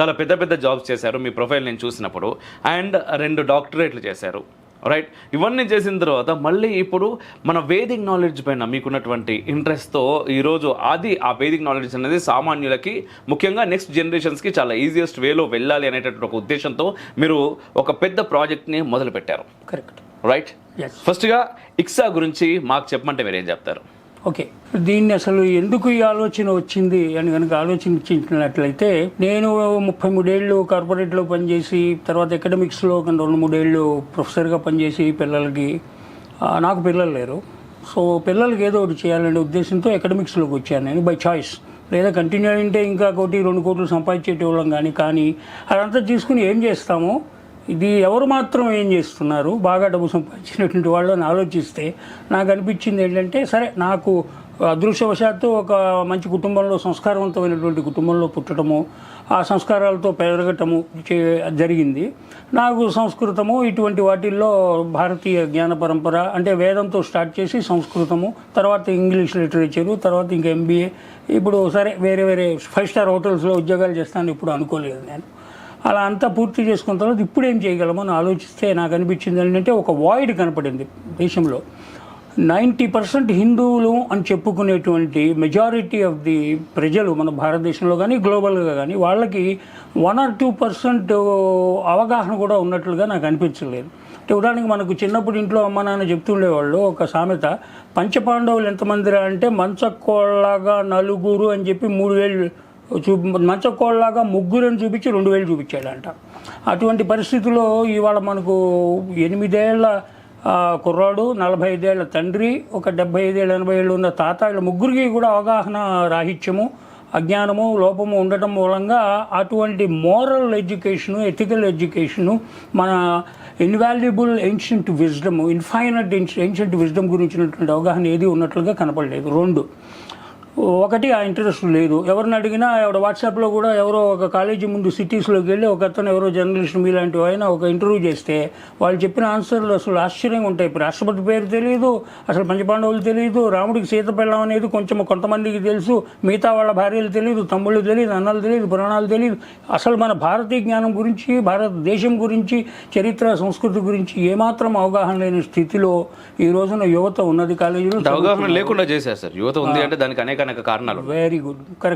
చాలా పెద్ద పెద్ద జాబ్స్ చేశారు. మీ ప్రొఫైల్ నేను చూసినప్పుడు. అండ్ రెండు డాక్టరేట్లు చేశారు. రైట్ ఇవన్నీ చేసిన తర్వాత మళ్ళీ ఇప్పుడు మన వేదిక్ నాలెడ్జ్ పైన మీకున్నటువంటి ఇంట్రెస్ట్తో ఈరోజు అది ఆ వేదిక్ నాలెడ్జ్ అనేది సామాన్యులకి ముఖ్యంగా నెక్స్ట్ జనరేషన్స్కి చాలా ఈజియెస్ట్ వేలో వెళ్ళాలి అనేటటువంటి ఒక ఉద్దేశంతో మీరు ఒక పెద్ద ప్రాజెక్ట్ని మొదలుపెట్టారు. కరెక్ట్ రైట్ ఫస్ట్గా ఇక్సా గురించి మాకు చెప్పమంటే మీరు ఏం చెప్తారు? ఓకే. దీన్ని అసలు ఎందుకు ఈ ఆలోచన వచ్చింది అని కనుక ఆలోచించినట్లయితే నేను ముప్పై మూడేళ్ళు కార్పొరేట్లో పనిచేసి తర్వాత ఎకడమిక్స్లో ఒక రెండు మూడేళ్ళు ప్రొఫెసర్గా పనిచేసి పిల్లలకి నాకు పిల్లలు లేరు. సో పిల్లలకి ఏదో ఒకటి చేయాలనే ఉద్దేశంతో ఎకడమిక్స్లోకి వచ్చాను నేను బై చాయిస్. లేదా కంటిన్యూ అంటే ఇంకా కోటి రెండు కోట్లు సంపాదించేటోళ్ళం కానీ కానీ అదంతా తీసుకుని ఏం చేస్తాము? ఇది ఎవరు మాత్రం ఏం చేస్తున్నారు? బాగా డబ్బు సంపాదించినటువంటి వాళ్ళని ఆలోచిస్తే నాకు అనిపించింది ఏంటంటే సరే నాకు అదృశ్యవశాత్తు ఒక మంచి కుటుంబంలో సంస్కారవంతమైనటువంటి కుటుంబంలో పుట్టడము ఆ సంస్కారాలతో పెరగటము చే- జరిగింది. నాకు సంస్కృతము ఇటువంటి వాటిల్లో భారతీయ జ్ఞాన పరంపర అంటే వేదంతో స్టార్ట్ చేసి సంస్కృతము తర్వాత ఇంగ్లీష్ లిటరేచరు తర్వాత ఇంకా ఎంబీఏ ఇప్పుడు సరే వేరే వేరే ఫైవ్ స్టార్ హోటల్స్లో ఉద్యోగాలు చేస్తాను ఇప్పుడు అనుకోలేదు నేను. అలా అంతా పూర్తి చేసుకున్న తర్వాత ఇప్పుడు ఏం చేయగలమని ఆలోచిస్తే నాకు అనిపించింది ఏంటంటే ఒక వాయిడ్ కనపడింది దేశంలో. నైంటీ పర్సెంట్ హిందువులు అని చెప్పుకునేటువంటి మెజారిటీ ఆఫ్ ది ప్రజలు మన భారతదేశంలో కానీ గ్లోబల్గా కానీ వాళ్ళకి వన్ ఆర్ టూ పర్సెంట్ అవగాహన కూడా ఉన్నట్లుగా నాకు అనిపించలేదు. అంటే ఉదాహరణకి మనకు చిన్నప్పుడు ఇంట్లో అమ్మ నాన్న చెప్తుండేవాళ్ళు ఒక సామెత పంచపాండవులు ఎంతమందిరా? అంటే మంచకోళ్ళగా నలుగురు అని చెప్పి మూడు వేలు చూ మంచకోళ్ళలాగా ముగ్గురని చూపించి రెండు వేలు చూపించాడంట. అటువంటి పరిస్థితుల్లో ఇవాళ మనకు ఎనిమిదేళ్ళ కుర్రాడు నలభై ఐదేళ్ళ తండ్రి ఒక డెబ్బై ఐదేళ్ళు ఎనభై ఏళ్ళు ఉన్న తాత వీళ్ళ ముగ్గురికి కూడా అవగాహన రాహిత్యము అజ్ఞానము లోపము ఉండటం మూలంగా అటువంటి మోరల్ ఎడ్యుకేషను ఎథికల్ ఎడ్యుకేషను మన invaluable ancient wisdom infinite ancient wisdom గురించినటువంటి అవగాహన ఏది ఉన్నట్లుగా కనపడలేదు. రెండు ఒకటి ఆ ఇంట్రెస్ట్ లేదు. ఎవరిని అడిగినా ఎవడ వాట్సాప్లో కూడా ఎవరో ఒక కాలేజీ ముందు సిటీస్లోకి వెళ్ళి ఒక అతను ఎవరో జర్నలిస్ట్ మీలాంటి ఆయన ఒక ఇంటర్వ్యూ చేస్తే వాళ్ళు చెప్పిన ఆన్సర్లు అసలు ఆశ్చర్యంగా ఉంటాయి. ఇప్పుడు రాష్ట్రపతి పేరు తెలియదు అసలు పంచపాండవులు తెలియదు రాముడికి సీత పెళ్ళం అనేది కొంచెం కొంతమందికి తెలుసు మిగతా వాళ్ళ భార్యలు తెలియదు తమ్ముళ్ళు తెలియదు అన్నలు తెలియదు పురాణాలు తెలియదు అసలు మన భారతీయ జ్ఞానం గురించి భారతదేశం గురించి చరిత్ర సంస్కృతి గురించి ఏమాత్రం అవగాహన లేని స్థితిలో ఈ రోజున యువత ఉన్నది కాలేజీలో అవగాహన లేకుండా చేశారు సార్. యువత ఉంది అంటే దానికి అనేక వెనక కారణాలు వెరీ గుడ్ కరెక్ట్